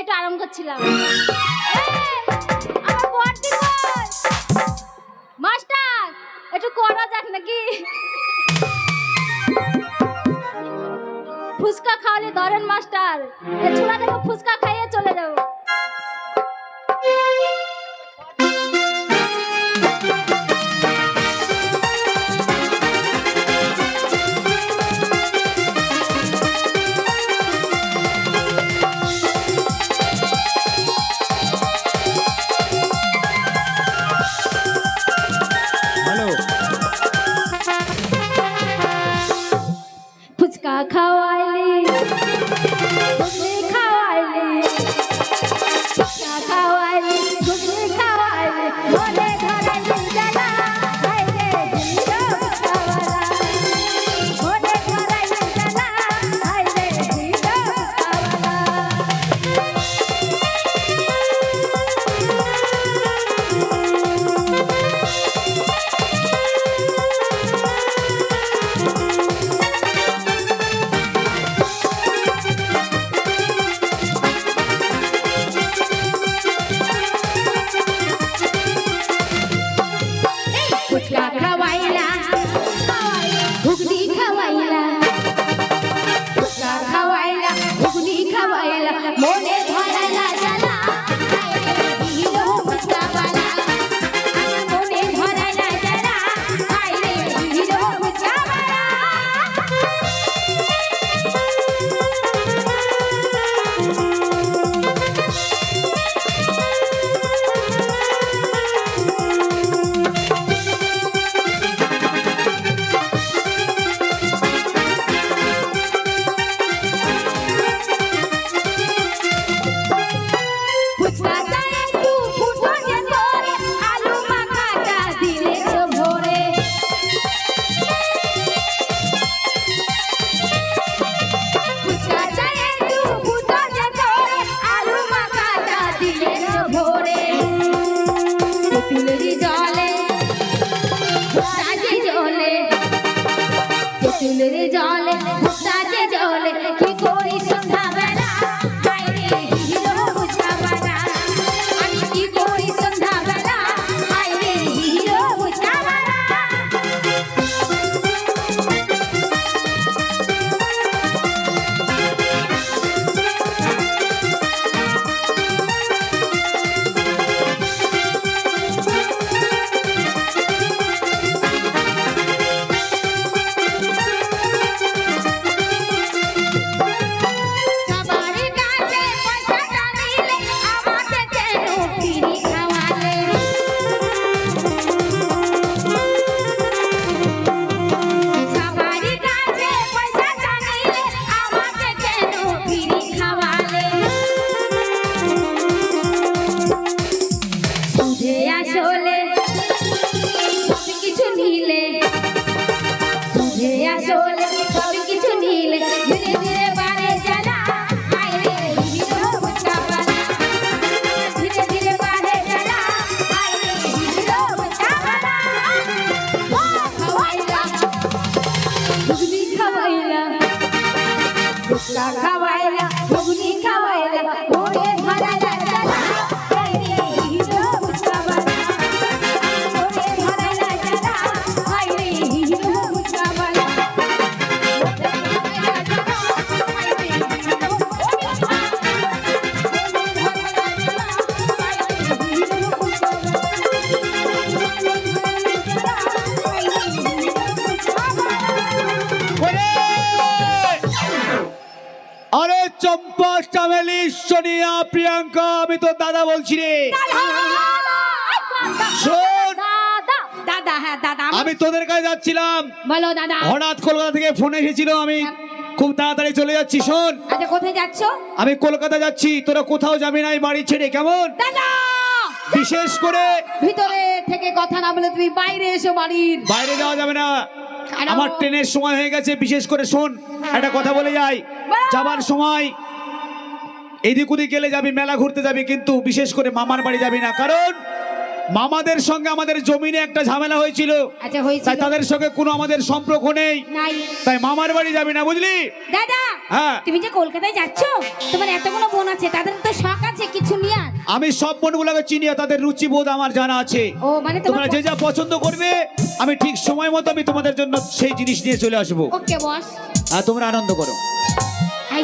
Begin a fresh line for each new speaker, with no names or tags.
একটু আরাম করছিলাম? মাস্টার, একটু করা যাক নাকি? ফুচকা খাওয়ালে ধরেন, মাস্টার। ছোড়া দেখো, ফুচকা খাইয়ে চলে যাব।
চামেলি সোনিয়া প্রিয়াঙ্কা আমি তো দাদা বলছি রে। শোন।
দাদা হ্যাঁ দাদা
আমি তোদের কাছে যাচ্ছিলাম।
বলো দাদা।
হঠাৎ কলকাতা থেকে ফোন এসেছিল আমি খুব তাড়াতাড়ি চলে যাচ্ছি শোন।
আচ্ছা কোথায় যাচ্ছ?
আমি কলকাতা যাচ্ছি তোরা কোথাও যাবি না এই বাড়ি ছেড়ে কেমন?
দাদা!
বিশেষ করে
ভিতরে থেকে কথা না বলে তুমি বাইরে এসো বাড়ির।
বাইরে যাওয়া যাবে না? আমার ট্রেনের সময় হয়ে গেছে বিশেষ করে শোন একটা কথা বলে যাই। যাবার সময় এদিক ওদিক গেলে যাবি মেলা ঘুরতে যাবি কিন্তু বিশেষ করে মামার বাড়ি যাবি না। কারণ মামাদের সঙ্গে আমাদের জমিনে একটা ঝামেলা হয়েছিল।
আচ্ছা
তাই তাদের সঙ্গে কোনো আমাদের সম্পর্ক নেই। তাই মামার বাড়ি যাবি না বুঝলি?
দাদা
হ্যাঁ।
তুমি যে কলকাতায় যাচ্ছ তোমার এতগুলো বোন আছে তাদের তো শখ আছে কিছু নিয়ে
আমি সব বোনগুলোকে চিনি তাদের রুচিবোধ আমার জানা আছে।
ও মানে
তোমরা যে যা পছন্দ করবে আমি ঠিক সময় মতো আমি তোমাদের জন্য সেই জিনিস নিয়ে চলে আসব।
ওকে বস।
আর তোমরা আনন্দ করো।
আই